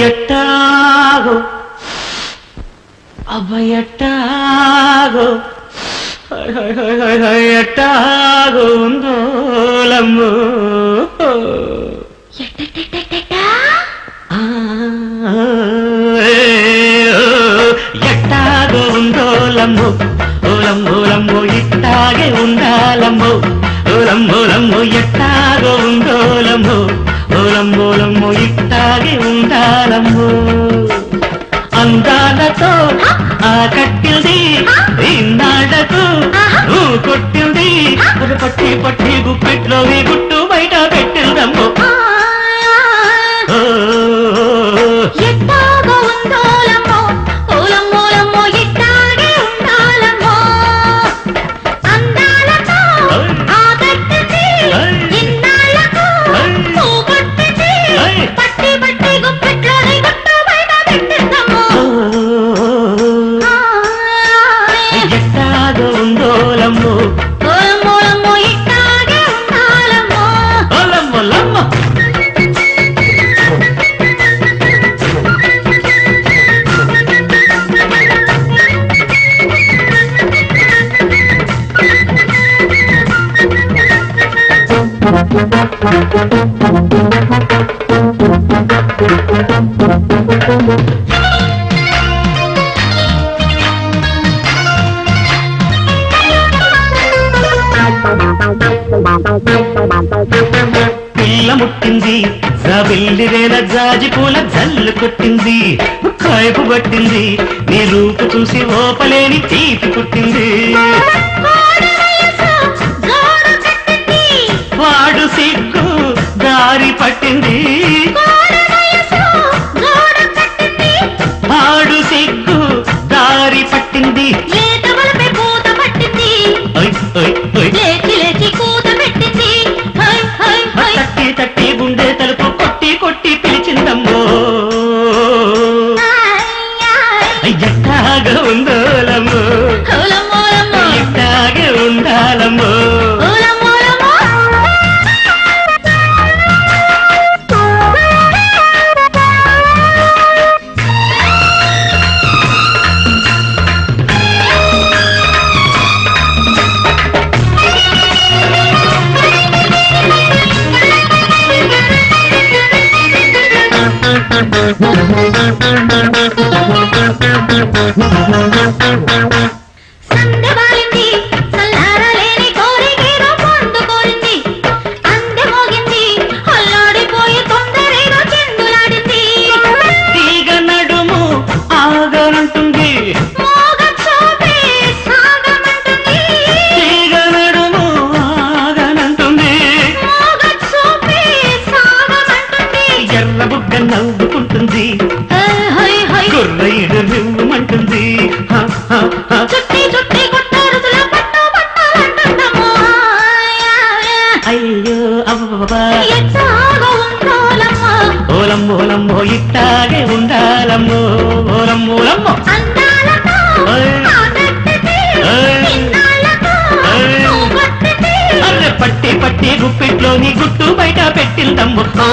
ఎట్టాగో అబ్బ ఎట్టాగో ఎట్టాగో ఉందోలమ్ము ఎట్టాగో ఉందోలమ్ము ఓలం ఓలం ఓ అలాగే ఉండాలమ్మో. అందాలతో ఆ కట్టిల్ది ఇందాడతో పిల్ల ముట్టింది సవిల్లిరేల జాజి పూల జల్లు కొట్టింది కైపు పట్టింది నీ రూపు చూసి ఓపలేని తీపి పుట్టింది. 哎哎。Thank you. బుగ్గ నవ్వుకుంటుంది. గొర్రెడు నివ్వమంటుంది. అయ్యో అవ్వ ఓలం ఓలమ్మో ఇట్టాగే ఉండాలమ్మో. కట్టి గుప్పిట్లోని గుట్టు బయట పెట్టిందమ్ముతో